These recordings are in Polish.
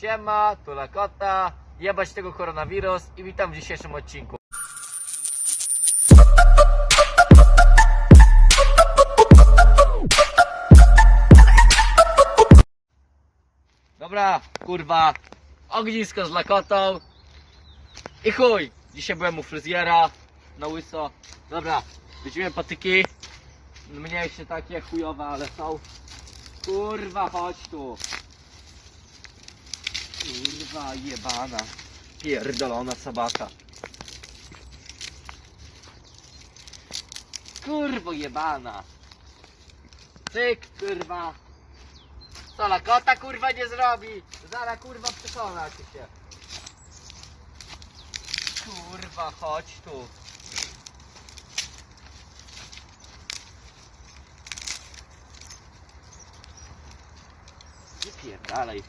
Siema, tu Lakota, jebać tego koronawirus i witam w dzisiejszym odcinku. Dobra, kurwa, ognisko z Lakotą i chuj, dzisiaj byłem u fryzjera na łyso. Dobra, widzimy patyki, mniejsze takie chujowe, ale są. Kurwa, chodź tu. Kurwa jebana. Pierdolona sabaka. Kurwo jebana. Cyk, kurwa. Co la kota kurwa nie zrobi? Zara kurwa przekona ci się. Kurwa, chodź tu. Nie pierdalej.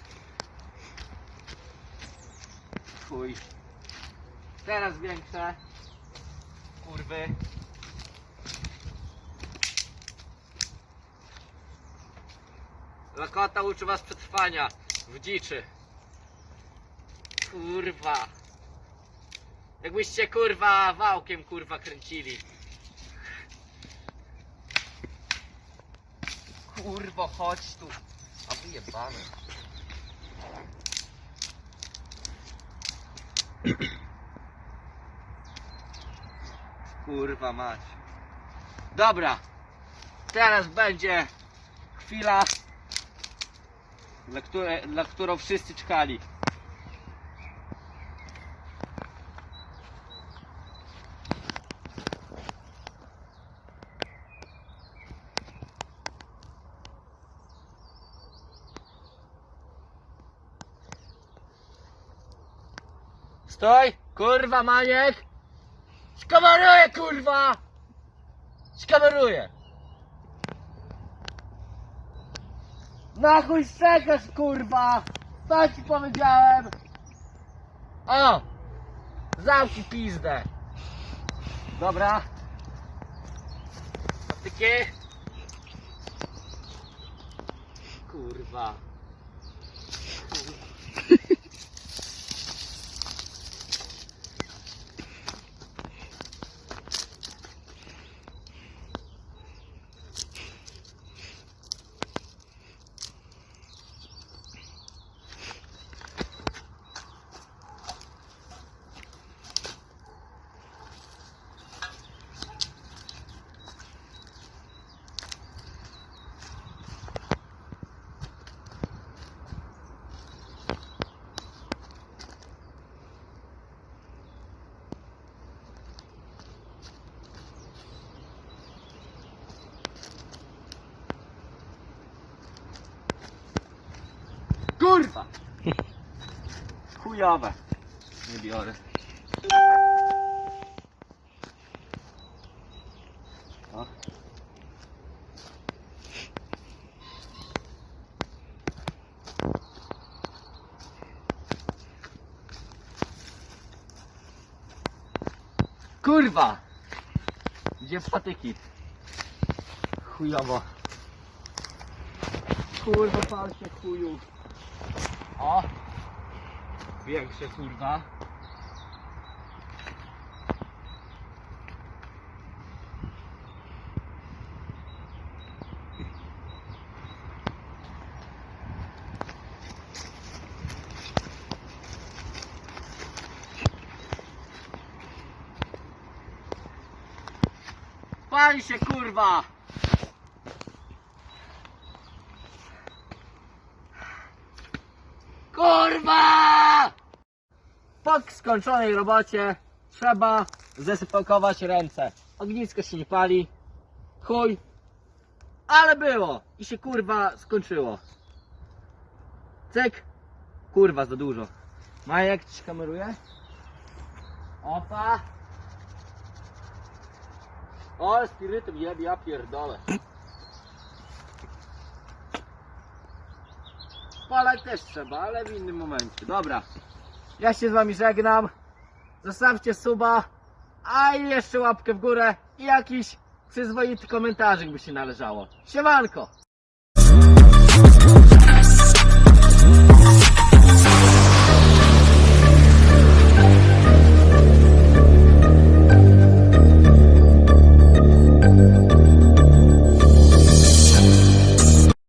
Chuj. Teraz większe. Kurwy. Lakota uczy was przetrwania w dziczy. Kurwa. Jakbyście kurwa wałkiem kurwa kręcili. Kurwo, chodź tu. A wyjebane. Kurwa mać. Dobra. Teraz będzie chwila, dla, które, dla którą wszyscy czekali. Stoj! Kurwa, Maniek! Skameruję, kurwa! Skameruję! Na chuj czekasz, kurwa! Co ci powiedziałem? O! Zamknij pizdę! Dobra. Patyki. Kurwa! Chujowe. Nie biorę. Kurwa! Gdzie patyki? Chujowo. Kurwa, pal się chuju. Większe kurwa. Pali się kurwa! Kurwa! Po skończonej robocie trzeba zesypakować ręce. Ognisko się nie pali. Chuj. Ale było. I się kurwa skończyło. Cyk. Kurwa za dużo. Majek, ci kameruje? Opa. O, spirytem jeb, ja pierdolę. Palać też trzeba, ale w innym momencie. Dobra. Ja się z wami żegnam. Zostawcie suba, a jeszcze łapkę w górę i jakiś przyzwoity komentarzyk by się należało. Siemanko!